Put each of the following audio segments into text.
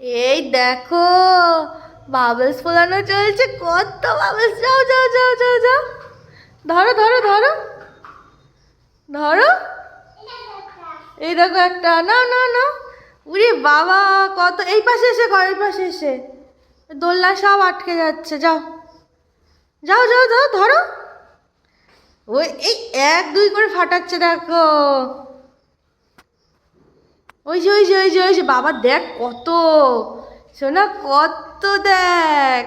এই দেখো বাবলস ফোলানো চলছে, কত বাবলস যাও যাও যাও যাও যাও। ধরো ধরো ধরো। ধরো। এই দেখো একটা না না না উরে বাবা, কত, এই পাশে এসে কর, এই পাশে এসে। দোলনা সব আটকে যাচ্ছে, যাও। যাও যাও যাও, ধরো। ওই, এই এক, দুই করে ফাটাচ্ছে, দেখো। ওই যে ওই যে ওই যে ওই যে বাবা দেখ কত শোনা কত দেখ।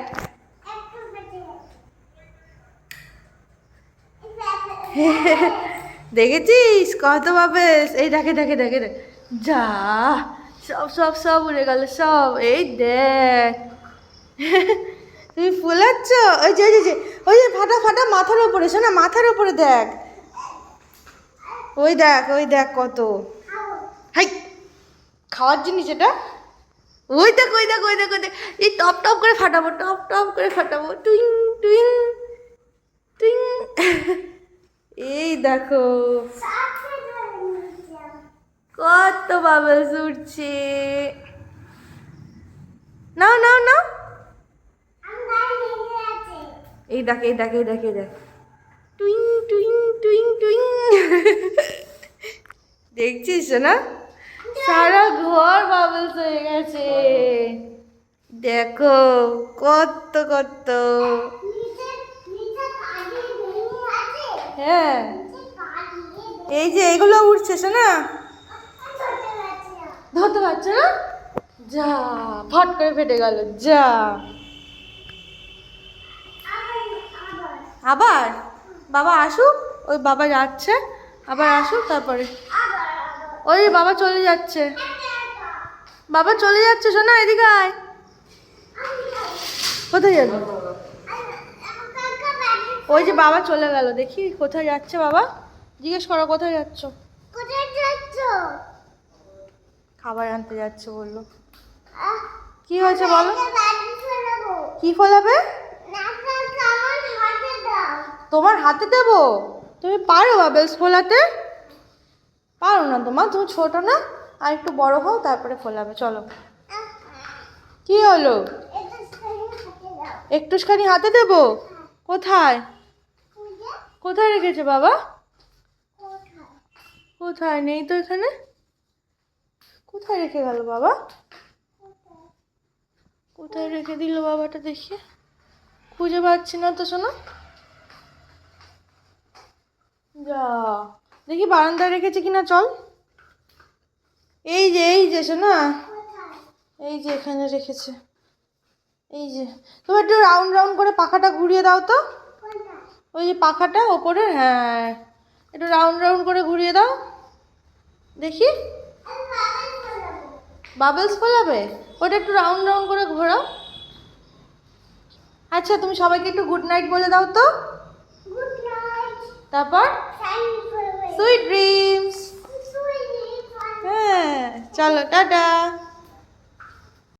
দেখেছিস? কত পাবে এই দেখে দেখে দেখে দেখ। যা সব সব সব উড়ে গেল সব। এই দেখ। তুমি ফুলাচ্ছ ওই যে ওই যে, ওই যে ফাটা ফাটা মাথার উপরে শোনা মাথার উপরে দেখ। ওই দেখ ওই দেখ কত। হাই! খাওয়ার জিনিস এটা? ওই দেখ ওই দেখ ওই দেখ, ওই এই টপ টপ করে ফাটাবো, টপ টপ করে ফাটাবো। টুইং টুইং টুইং। এই দেখো। কত বাবলস উঠছে নাও নাও নাও। এই দেখ এই দেখ এই দেখ এই দেখ। টুইং টুইং টুইং টুইং। দেখছিস না সারা ঘর বাবলস হয়ে গেছে। দেখো, কত কত। হ্যাঁ। এই যে এগুলো উঠছে না ধরতে পারছ না? যা, ফট করে ফেটে গেল, যা। আবার? বাবা আসুক, ওই বাবা যাচ্ছে। আবার আসুক, তারপরে। ওই বাবা চলে যাচ্ছে। বাবা চলে যাচ্ছে শোনা এদিকে আয়। কোথায় যাবে? ওই যে বাবা চলে গেল দেখি কোথায় যাচ্ছে বাবা? জিজ্ঞেস করো কোথায় যাচ্ছ? খাবার আনতে যাচ্ছে বলল। কি হয়েছে বলো? কি ফলাবে? তোমার হাতে দেবো? তুমি পারো বাবেলস ফোলাতে পারো না তোমার তুমি ছোট না, আর একটু বড় হও, তারপরে ফোলাবে, চলো। কি হলো? একটুখানি হাতে দেবো? কোথায়? কোথায় রেখেছে বাবা? কোথায়? নেই তো এখানে? কোথায় রেখে গেল বাবা? কোথায় রেখে দিল বাবাটা দেখে? খুঁজে পাচ্ছি না তো শোনো। যা দেখি বারান্দায় রেখেছে কিনা চল। এই যে এই যে না এই যে এখানে রেখেছে। এই যে। তুমি একটু রাউন্ড রাউন্ড করে পাখাটা ঘুরিয়ে দাও তো। ওই যে পাখাটা ওপরে হ্যাঁ। একটু রাউন্ড রাউন্ড করে ঘুরিয়ে দাও। দেখি। বাবলস ফোলাবে? ওটা একটু রাউন্ড রাউন্ড করে ঘোরাও। আচ্ছা তুমি সবাইকে একটু গুড নাইট বলে দাও তো। তারপর? সুইট ড্রিমস হ্যাঁ চলো টাটা